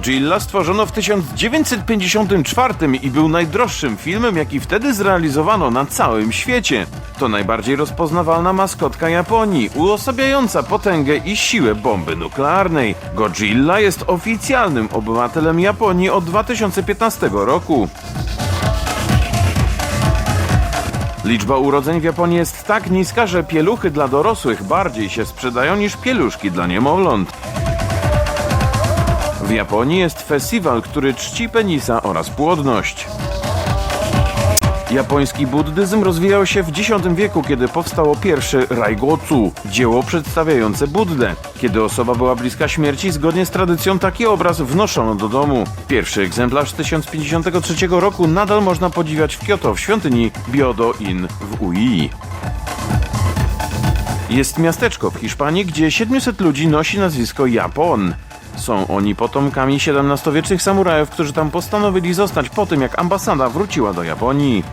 Godzilla stworzono w 1954 i był najdroższym filmem, jaki wtedy zrealizowano na całym świecie. To najbardziej rozpoznawalna maskotka Japonii, uosabiająca potęgę i siłę bomby nuklearnej. Godzilla jest oficjalnym obywatelem Japonii od 2015 roku. Liczba urodzeń w Japonii jest tak niska, że pieluchy dla dorosłych bardziej się sprzedają niż pieluszki dla niemowląt. W Japonii jest festiwal, który czci penisa oraz płodność. Japoński buddyzm rozwijał się w X wieku, kiedy powstało pierwsze Raigotsu, dzieło przedstawiające Buddę. Kiedy osoba była bliska śmierci, zgodnie z tradycją taki obraz wnoszono do domu. Pierwszy egzemplarz z 1053 roku nadal można podziwiać w Kyoto w świątyni Byodo-in w Ui. Jest miasteczko w Hiszpanii, gdzie 700 ludzi nosi nazwisko Japon. Są oni potomkami XVII-wiecznych samurajów, którzy tam postanowili zostać po tym, jak ambasada wróciła do Japonii.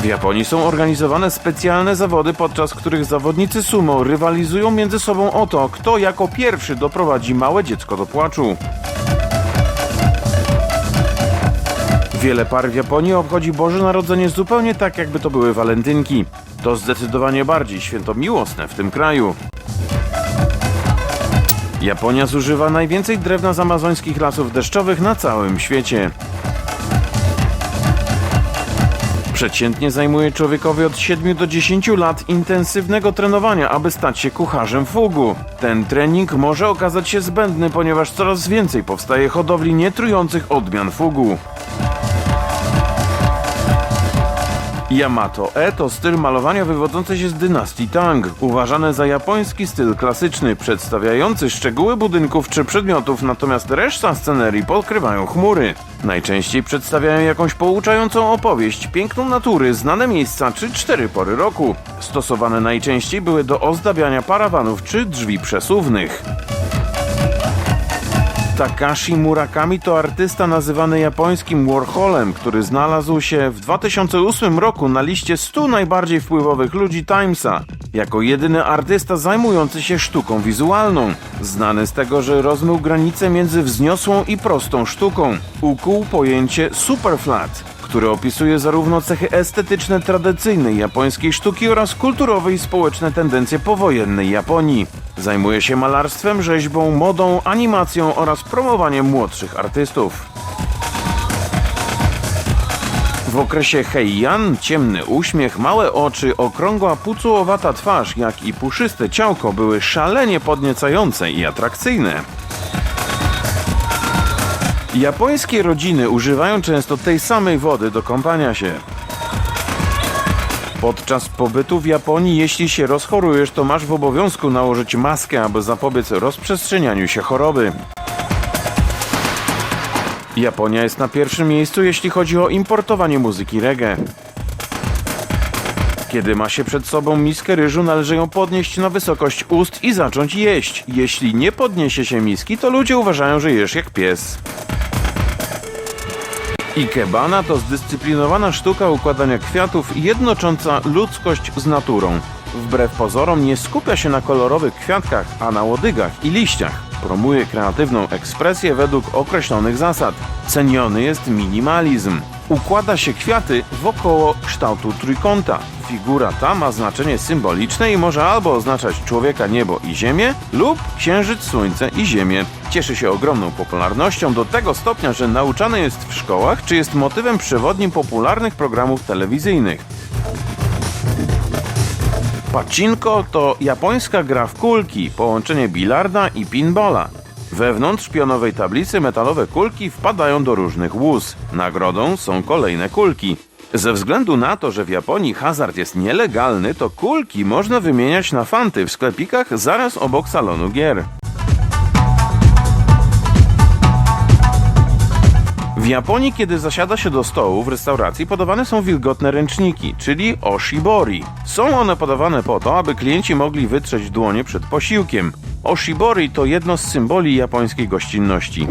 W Japonii są organizowane specjalne zawody, podczas których zawodnicy sumo rywalizują między sobą o to, kto jako pierwszy doprowadzi małe dziecko do płaczu. Wiele par w Japonii obchodzi Boże Narodzenie zupełnie tak, jakby to były walentynki. To zdecydowanie bardziej święto miłosne w tym kraju. Japonia zużywa najwięcej drewna z amazońskich lasów deszczowych na całym świecie. Przeciętnie zajmuje człowiekowi od 7 do 10 lat intensywnego trenowania, aby stać się kucharzem fugu. Ten trening może okazać się zbędny, ponieważ coraz więcej powstaje hodowli nietrujących odmian fugu. Yamato-e to styl malowania wywodzący się z dynastii Tang, uważany za japoński styl klasyczny, przedstawiający szczegóły budynków czy przedmiotów, natomiast reszta scenerii podkrywają chmury. Najczęściej przedstawiają jakąś pouczającą opowieść, piękną natury, znane miejsca czy cztery pory roku. Stosowane najczęściej były do ozdabiania parawanów czy drzwi przesuwnych. Takashi Murakami to artysta nazywany japońskim Warholem, który znalazł się w 2008 roku na liście 100 najbardziej wpływowych ludzi Timesa. Jako jedyny artysta zajmujący się sztuką wizualną. Znany z tego, że rozmył granice między wzniosłą i prostą sztuką. Ukuł pojęcie superflat, które opisuje zarówno cechy estetyczne tradycyjnej japońskiej sztuki oraz kulturowe i społeczne tendencje powojennej Japonii. Zajmuje się malarstwem, rzeźbą, modą, animacją oraz promowaniem młodszych artystów. W okresie Heian ciemny uśmiech, małe oczy, okrągła pucułowata twarz, jak i puszyste ciałko były szalenie podniecające i atrakcyjne. Japońskie rodziny używają często tej samej wody do kąpania się. Podczas pobytu w Japonii, jeśli się rozchorujesz, to masz w obowiązku nałożyć maskę, aby zapobiec rozprzestrzenianiu się choroby. Japonia jest na pierwszym miejscu, jeśli chodzi o importowanie muzyki reggae. Kiedy ma się przed sobą miskę ryżu, należy ją podnieść na wysokość ust i zacząć jeść. Jeśli nie podniesie się miski, to ludzie uważają, że jesz jak pies. Ikebana to zdyscyplinowana sztuka układania kwiatów jednocząca ludzkość z naturą. Wbrew pozorom nie skupia się na kolorowych kwiatkach, a na łodygach i liściach. Promuje kreatywną ekspresję według określonych zasad. Ceniony jest minimalizm. Układa się kwiaty wokoło kształtu trójkąta. Figura ta ma znaczenie symboliczne i może albo oznaczać człowieka, niebo i ziemię, lub księżyc, słońce i ziemię. Cieszy się ogromną popularnością do tego stopnia, że nauczany jest w szkołach, czy jest motywem przewodnim popularnych programów telewizyjnych. Pacinko to japońska gra w kulki, połączenie bilarda i pinballa. Wewnątrz pionowej tablicy metalowe kulki wpadają do różnych łuz. Nagrodą są kolejne kulki. Ze względu na to, że w Japonii hazard jest nielegalny, to kulki można wymieniać na fanty w sklepikach zaraz obok salonu gier. W Japonii, kiedy zasiada się do stołu w restauracji, podawane są wilgotne ręczniki, czyli oshibori. Są one podawane po to, aby klienci mogli wytrzeć dłonie przed posiłkiem. Oshibori to jedno z symboli japońskiej gościnności.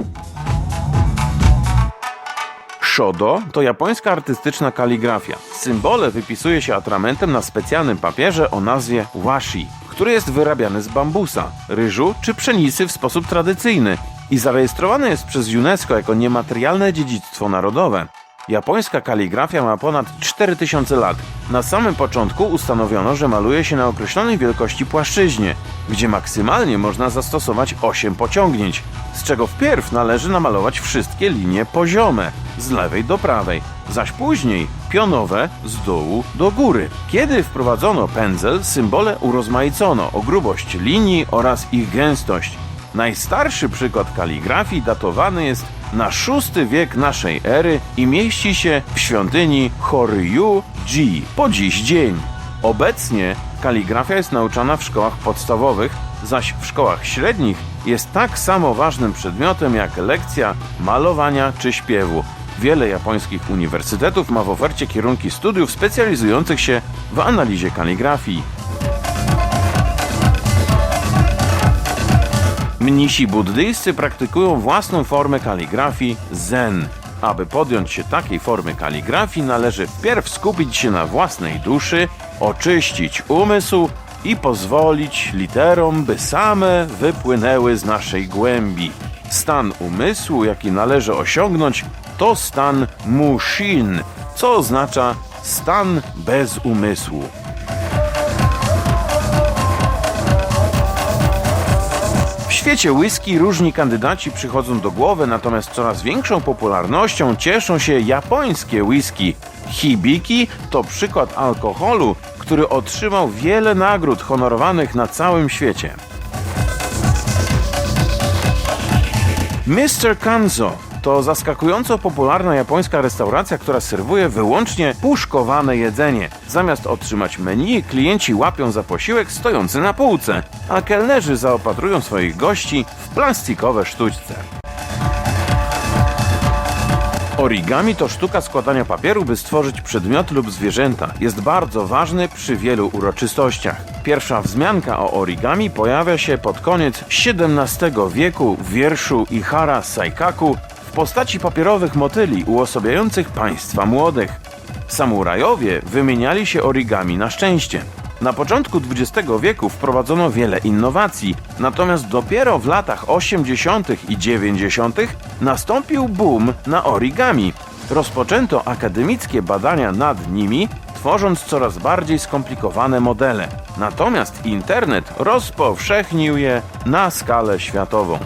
Shodo to japońska artystyczna kaligrafia. Symbole wypisuje się atramentem na specjalnym papierze o nazwie washi, który jest wyrabiany z bambusa, ryżu czy pszenicy w sposób tradycyjny i zarejestrowany jest przez UNESCO jako niematerialne dziedzictwo narodowe. Japońska kaligrafia ma ponad 4000 lat. Na samym początku ustanowiono, że maluje się na określonej wielkości płaszczyźnie, gdzie maksymalnie można zastosować 8 pociągnięć, z czego wpierw należy namalować wszystkie linie poziome, z lewej do prawej, zaś później pionowe z dołu do góry. Kiedy wprowadzono pędzel, symbole urozmaicono o grubość linii oraz ich gęstość. Najstarszy przykład kaligrafii datowany jest na VI wiek naszej ery i mieści się w świątyni Horyu-ji po dziś dzień. Obecnie kaligrafia jest nauczana w szkołach podstawowych, zaś w szkołach średnich jest tak samo ważnym przedmiotem jak lekcja malowania czy śpiewu. Wiele japońskich uniwersytetów ma w ofercie kierunki studiów specjalizujących się w analizie kaligrafii. Mnisi buddyjscy praktykują własną formę kaligrafii zen. Aby podjąć się takiej formy kaligrafii, należy wpierw skupić się na własnej duszy, oczyścić umysł i pozwolić literom, by same wypłynęły z naszej głębi. Stan umysłu, jaki należy osiągnąć, to stan mushin, co oznacza stan bez umysłu. Świecie whisky różni kandydaci przychodzą do głowy, natomiast coraz większą popularnością cieszą się japońskie whisky. Hibiki to przykład alkoholu, który otrzymał wiele nagród honorowanych na całym świecie. Mr. Kanzo to zaskakująco popularna japońska restauracja, która serwuje wyłącznie puszkowane jedzenie. Zamiast otrzymać menu, klienci łapią za posiłek stojący na półce, a kelnerzy zaopatrują swoich gości w plastikowe sztućce. Origami to sztuka składania papieru, by stworzyć przedmioty lub zwierzęta. Jest bardzo ważny przy wielu uroczystościach. Pierwsza wzmianka o origami pojawia się pod koniec XVII wieku w wierszu Ihara Saikaku w postaci papierowych motyli uosabiających państwa młodych. Samurajowie wymieniali się origami na szczęście. Na początku XX wieku wprowadzono wiele innowacji, natomiast dopiero w latach 80. i 90. nastąpił boom na origami. Rozpoczęto akademickie badania nad nimi, tworząc coraz bardziej skomplikowane modele. Natomiast internet rozpowszechnił je na skalę światową.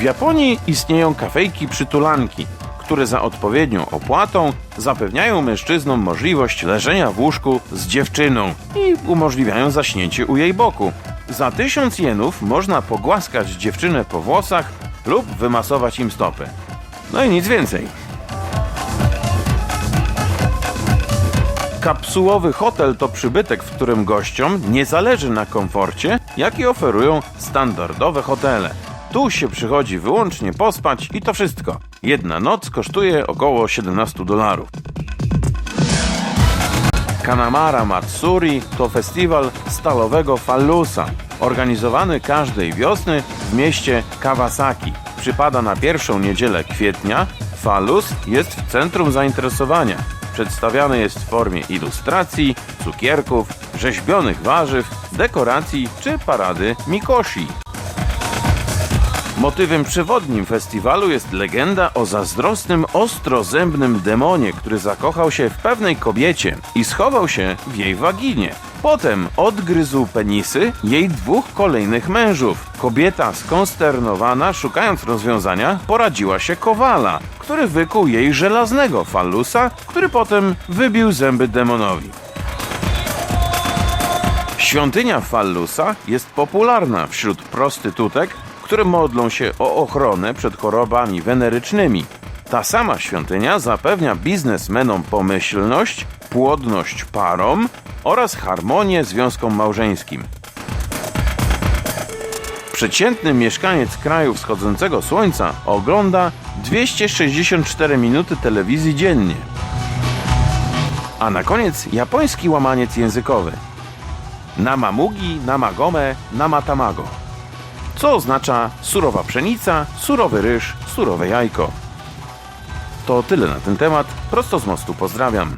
W Japonii istnieją kafejki przytulanki, które za odpowiednią opłatą zapewniają mężczyznom możliwość leżenia w łóżku z dziewczyną i umożliwiają zaśnięcie u jej boku. Za tysiąc jenów można pogłaskać dziewczynę po włosach lub wymasować im stopy. No i nic więcej. Kapsułowy hotel to przybytek, w którym gościom nie zależy na komforcie, jaki oferują standardowe hotele. Tu się przychodzi wyłącznie pospać i to wszystko. Jedna noc kosztuje około 17 dolarów. Kanamara Matsuri to festiwal stalowego fallusa, organizowany każdej wiosny w mieście Kawasaki. Przypada na pierwszą niedzielę kwietnia. Fallus jest w centrum zainteresowania. Przedstawiany jest w formie ilustracji, cukierków, rzeźbionych warzyw, dekoracji czy parady Mikoshi. Motywem przewodnim festiwalu jest legenda o zazdrosnym, ostrozębnym demonie, który zakochał się w pewnej kobiecie i schował się w jej waginie. Potem odgryzł penisy jej dwóch kolejnych mężów. Kobieta skonsternowana, szukając rozwiązania, poradziła się kowala, który wykuł jej żelaznego fallusa, który potem wybił zęby demonowi. Świątynia Fallusa jest popularna wśród prostytutek, które modlą się o ochronę przed chorobami wenerycznymi. Ta sama świątynia zapewnia biznesmenom pomyślność, płodność parom oraz harmonię związkom małżeńskim. Przeciętny mieszkaniec kraju wschodzącego słońca ogląda 264 minuty telewizji dziennie. A na koniec japoński łamaniec językowy. Namamugi, namagome, namatamago. Co oznacza surowa pszenica, surowy ryż, surowe jajko. To tyle na ten temat. Prosto z mostu pozdrawiam.